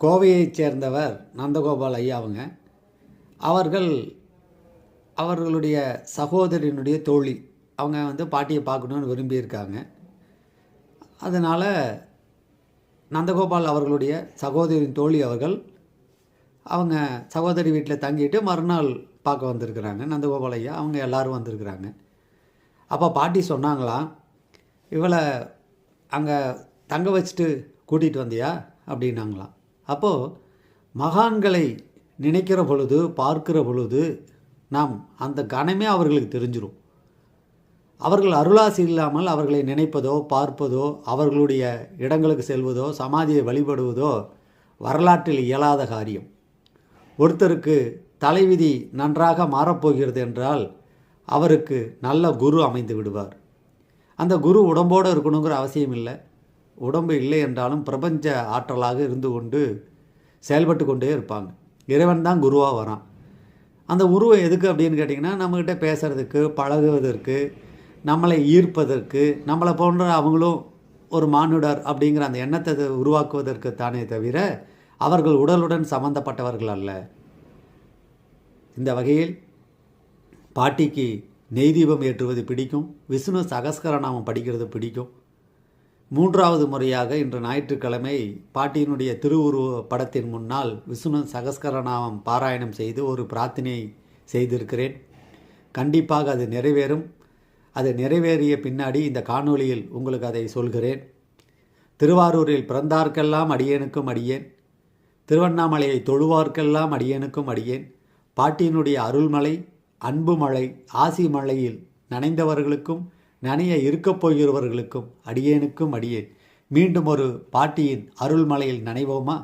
கோவையைச் சேர்ந்தவர் நந்தகோபால் ஐயா அவங்க. அவர்கள் அவர்களுடைய சகோதரியினுடைய தோழி. அவங்க வந்து பாட்டியை பார்க்கணுன்னு விரும்பியிருக்காங்க. அதனால் நந்தகோபால் அவர்களுடைய சகோதரியின் தோழி அவர்கள் அவங்க சகோதரி வீட்டில் தங்கிட்டு மறுநாள் பார்க்க வந்திருக்கிறாங்க. நந்தகோபால் ஐயா அவங்க எல்லாரும் வந்திருக்கிறாங்க. அப்போ பாட்டி சொன்னாங்களாம் இவளை அங்கே தங்க வச்சுட்டு கூட்டிகிட்டு வந்தியா? அப்படின்னாங்களாம். அப்போது மகான்களை நினைக்கிற பொழுது பார்க்கிற பொழுது நாம் அந்த கணமே அவர்களுக்கு தெரிஞ்சிடும் அவர்கள் அருளாசி இல்லாமல் அவர்களை நினைப்பதோ பார்ப்பதோ அவர்களுடைய இடங்களுக்கு செல்வதோ சமாதியை வழிபடுவதோ வரலாற்றில் இயலாத காரியம். ஒருத்தருக்கு தலைவிதி நன்றாக மாறப்போகிறது என்றால் அவருக்கு நல்ல குரு அமைந்து விடுவார். அந்த குரு உடம்போடு இருக்கணுங்கிற அவசியம் இல்லை உடம்பு இல்லை என்றாலும் பிரபஞ்ச ஆற்றலாக இருந்து கொண்டு செயல்பட்டு கொண்டே இருப்பாங்க. இறைவன் தான் குருவாக வரான். அந்த உருவம் எதுக்கு அப்படின்னு கேட்டிங்கன்னா நம்மக்கிட்ட பேசுகிறதுக்கு பழகுவதற்கு நம்மளை ஈர்ப்பதற்கு நம்மளை போன்ற அவங்களும் ஒரு மானுடர் அப்படிங்கிற அந்த எண்ணத்தை உருவாக்குவதற்கு தானே தவிர அவர்கள் உடலுடன் சம்பந்தப்பட்டவர்கள் அல்ல. இந்த வகையில் பாட்டிக்கு நெய் தீபம் ஏற்றுவது பிடிக்கும் விஷ்ணு சகஸ்கரநாமம் படிக்கிறது பிடிக்கும். மூன்றாவது முறையாக இன்று ஞாயிற்றுக்கிழமை பாட்டியினுடைய திருவுருவ படத்தின் முன்னால் விஷ்ணு சகஸ்கரநாமம் பாராயணம் செய்து ஒரு பிரார்த்தனை செய்திருக்கிறேன். கண்டிப்பாக அது நிறைவேறும். அது நிறைவேறிய பின்னாடி இந்த காணொளியில் உங்களுக்கு அதை சொல்கிறேன். திருவாரூரில் பிறந்தார்க்கெல்லாம் அடியேனுக்கும் அடியேன். திருவண்ணாமலையை தொழுவார்க்கெல்லாம் அடியேனுக்கும் அடியேன். பாட்டியினுடைய அருள்மலை அன்பு மழை ஆசி மழையில் நனைந்தவர்களுக்கும் நனைய இருக்கப் போகிறவர்களுக்கும் அடியேனுக்கும் அடியேன் மீண்டும் ஒரு பாட்டியின் அருள்மலையில் நனைவோமா?